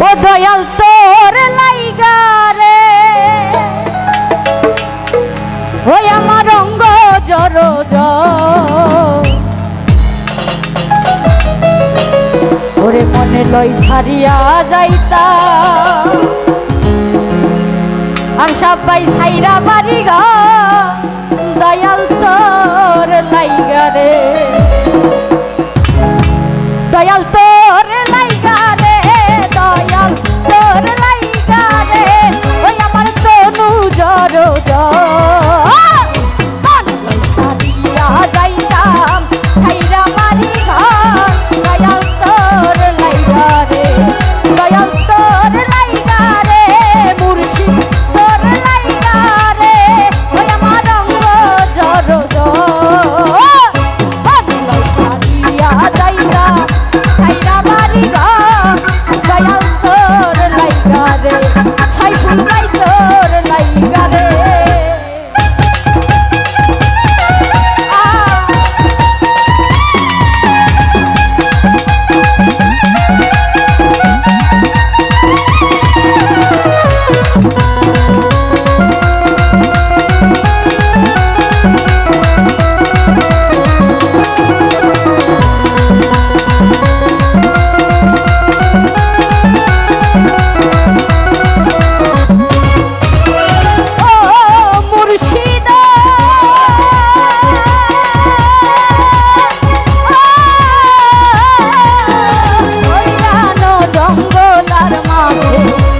ও দয়াল তোর লাইগা ওই আমার অঙ্গ জর ওরে মনে লই ছাড়িয়া যাইতা। আর সবাই সাইরা বাড়ি গা। দয়াল তোর লাইগা હાથમાં